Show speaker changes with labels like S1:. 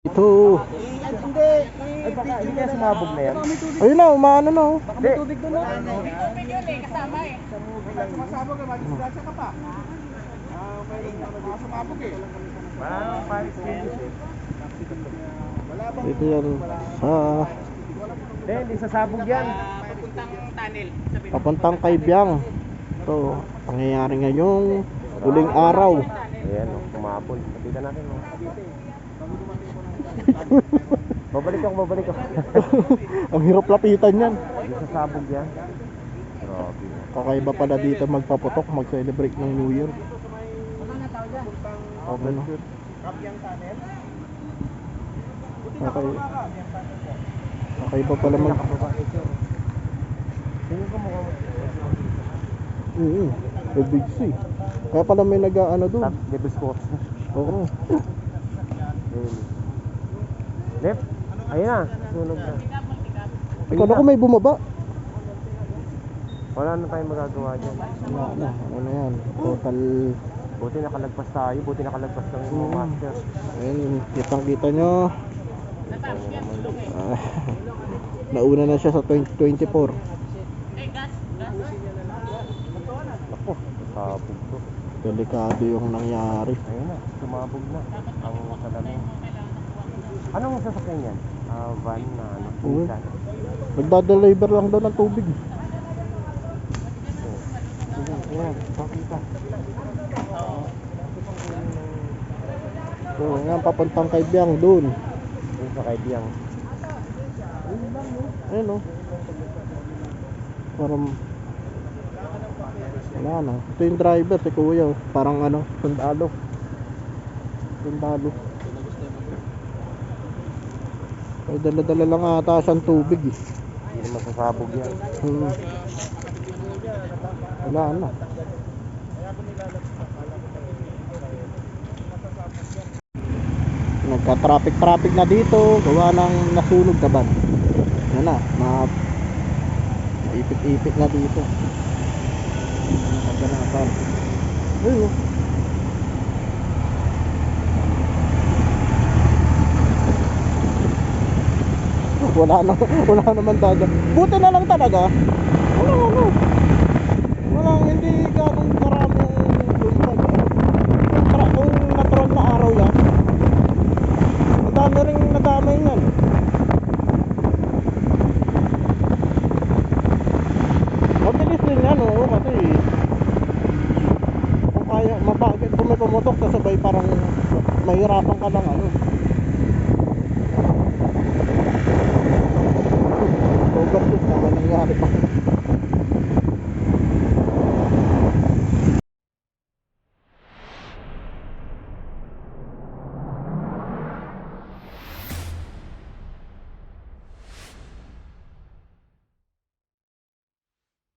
S1: Ito.
S2: Hindi. Ay, baka hindi kaya sumabog na yan.
S1: Ayun na, umaano na oh.
S2: Baka may tubig doon, no? Parang Paris Hills eh.
S1: Ito yan. Sa
S2: Hindi, hindi sasabog yan.
S1: papuntang kay Biang. Ito, pangyayari ngayong huling araw.
S2: Ayan, oh, kumapol. Patikan natin, oh. babalik ako, babalik ako.
S1: Ang hirap lapitan yan.
S2: Hindi sasabog yan. Grabe.
S1: Kakaiba pala dito magpaputok, mag-celebrate ng New Year. Ano? Okay. Kakaiba pala mag...
S2: Tingin ko mukha mo.
S1: Oo. Mm big C. Kaya pala may nag-ano doon.
S2: Tap, Devil's Sports.
S1: Oo.
S2: Ayun. Left. Ayun na, sunog na.
S1: Ikaw ko may bumaba.
S2: Wala na tayong magagawa dyan.
S1: Wala na. Ano na yan? Total...
S2: Buti nakalagpas tayo, buti nakalagpas yung mga
S1: Mm.
S2: master.
S1: Ayun, kitang kita nyo. Ah, nauna na siya sa 2024.
S2: Ako, sabog to.
S1: Delikado yung nangyari.
S2: Ayun na, sumabog na. Ang salamin. Anong sasakyan yan? Ah, van na ano?
S1: Oo.
S2: Nissan.
S1: Nagdadeliver lang daw ng tubig.
S2: Oo. Sige, ayan, pakita.
S1: So, ngayon papuntang kay Biang doon.
S2: Yung sa kaibiyang.
S1: Ayun oh. Parang wala na. Ito yung driver si Kuya oh. Parang ano, sundalo. Sundalo. Ay dala-dala lang ata siyang tubig eh.
S2: Hindi naman sasabog yan.
S1: Hmm. Wala na. Nagka-traffic-traffic na dito, gawa ng nasunog na ban. Yan na, ma ipit-ipit na dito. Naganapan. Ayun Wala na, wala naman dagat. Buti na lang talaga. Wala ano. Wala hindi ganong karami. Tra kung natural na araw yan. Ang dami rin nadamay yan. Mabilis din yan oo kasi kung kaya mabagit kung may pumutok kasabay parang mahirapan ka lang ano.